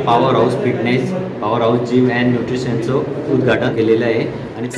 power house fitness power house gym and न्यूट्रिशनचं उद्घाटन केलेलं आहे. आणि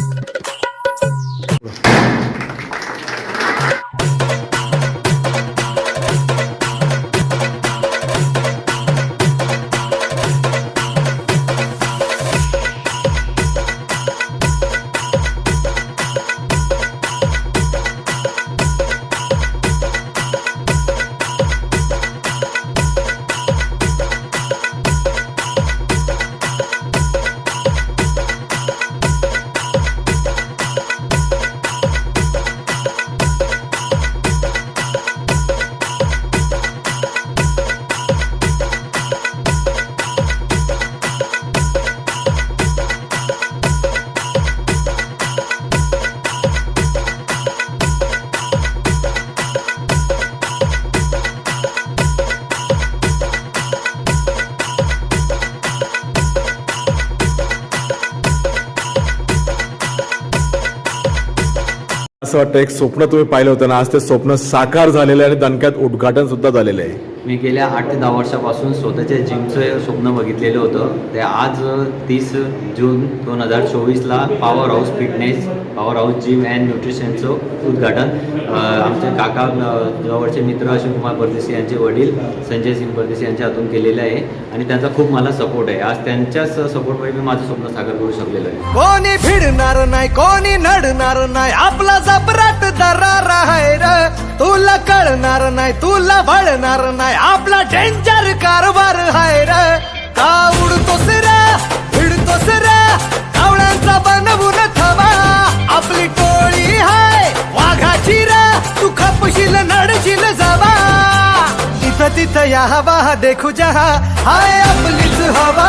असं वाटतं एक स्वप्न तुम्ही पाहिलं होतं ना आज ते स्वप्न साकार झालेलं आहे आणि दणक्यात उद्घाटन सुद्धा झालेलं आहे. मी गेल्या आठ ते दहा वर्षापासून स्वतःच्या जिमचं स्वप्न बघितलेलं होतं. ते आज तीस जून दोन हजार चोवीसला power house fitness power house gym and न्यूट्रिशनचं उद्घाटन. आमचे काका जवळचे मित्र अशोककुमार परदेशी यांचे वडील संजय सिंग परदेशी यांच्या हातून केलेलं आहे आणि त्यांचा खूप मला सपोर्ट आहे. आज त्यांच्याच सपोर्टमुळे मी माझं स्वप्न साकार करू शकलेलं आहे. कोणी भिडणार नाही कोणी नडणार नाही आपला तुला कळणार नाही तुला भळणार नाही आपला डेंजर कारभार आहे र. का उडतो रे भिडतो रे कावळ्यांचा बनवून थवा आपली टोळी हाय वाघाची रा तू खपशील नडशील जावा. तिथं तिथं या हवा देखू जहा हाय आपलीच हवा.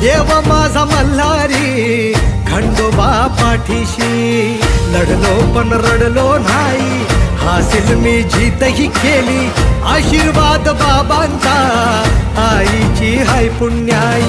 देव माझा मल्हारी खंडोबा पाठीशी लढलो पण रडलो नाही हासिल मी जीतही केली. आशीर्वाद बाबांचा आईची हाय पुण्याई.